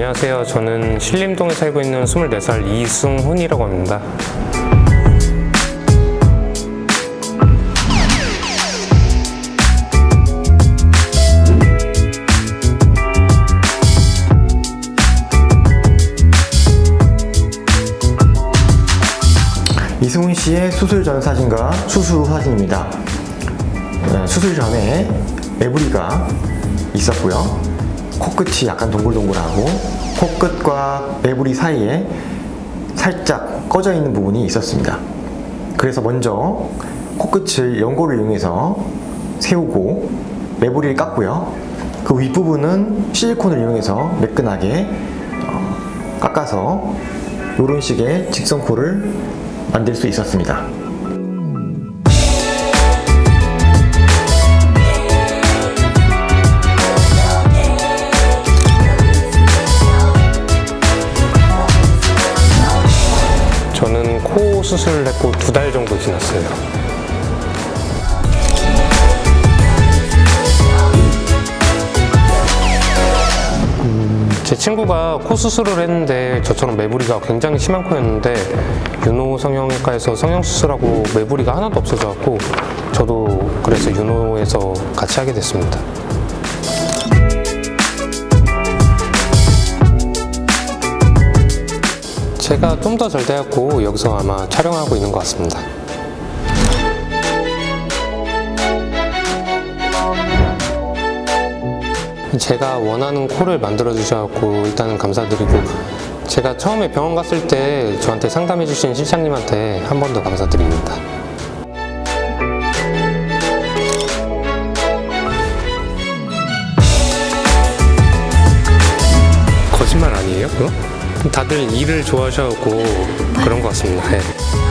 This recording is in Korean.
안녕하세요. 저는 신림동에 살고 있는 24살 이승훈이라고 합니다. 이승훈 씨의 수술 전 사진과 수술 후 사진입니다. 네, 수술 전에 매부리가 있었고요. 코끝이 약간 동글동글하고 코끝과 매부리 사이에 살짝 꺼져 있는 부분이 있었습니다. 그래서 먼저 코끝을 연고를 이용해서 세우고 매부리를 깎고요. 그 윗부분은 실리콘을 이용해서 매끈하게 어, 깎아서 이런 식의 직선 코를 만들 수 있었습니다. 수술을 했고 두 달 정도 지났어요. 음, 제 친구가 코 수술을 했는데 저처럼 매부리가 굉장히 심한 코였는데 윤호 성형외과에서 성형 수술하고 매부리가 하나도 없어져갖고 저도 그래서 윤호에서 같이 하게 됐습니다. 제가 좀 더잘 돼갖고 여기서 아마 촬영하고 있는 것 같습니다. 제가 원하는 코를 만들어 주셔갖고 일단은 감사드리고 제가 처음에 병원 갔을 때 저한테 상담해 주신 실장님한테 한 번 더 감사드립니다. 거짓말 아니에요? 그거? 다들 일을 좋아하셔갖고 그런 것 같습니다. 네.